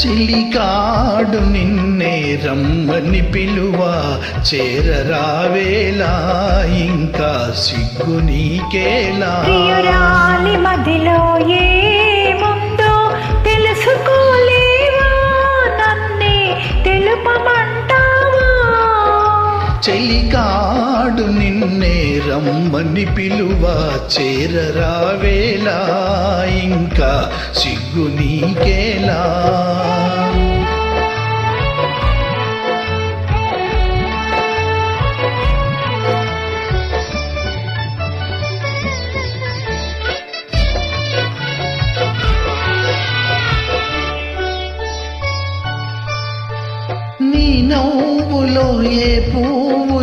చెలికాడు నిన్నే రమ్మని పిలువ చేరరావేలా ఇంకా సిగ్గు నీకేలా? మదిలో ఏముందో తెలుసుకోలేవా? నన్నే తెలుపమంటావా? చెలికాడు నిన్నే రమ్మని పిలువ చేరరావేలా ఇంకా సిగ్గు నీకేలా? నీ నవ్వులో ఏ పూ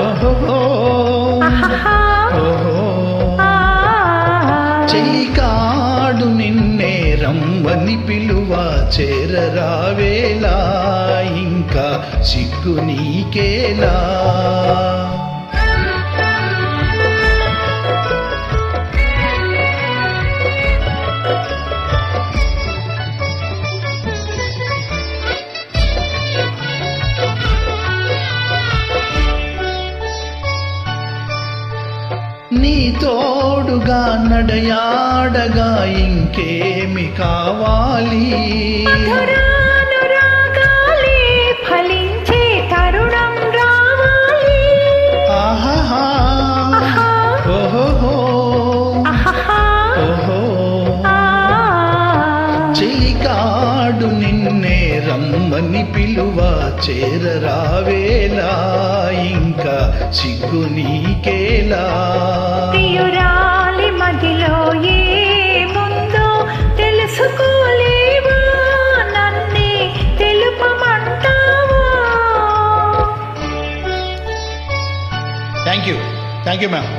ఓహోహో, ఆహాహా ఓహో. ఆ. చెలికాడు నిన్నే రమ్మని పిలువ చేరరావేలా. ఇంకా సిగ్గు నీకేలా. నీ తోడుగా నడయాడగా ఇంకేమి కావాలి? ఫలించే తరుణం రావాలి. ఆహాహా, ఆహా. ఓహోహో, ఆహాహా. ఓహో. ఆ. చెలికాడు నిన్నే రమ్మని పిలువ చేరరావేలా? ఇంకా సిగ్గు నీకేలా? ప్రియురాలి మదిలో ఏముందో తెలుసుకోలేవా? నన్నే తెలుపమంటావా? Thank you thank you ma'am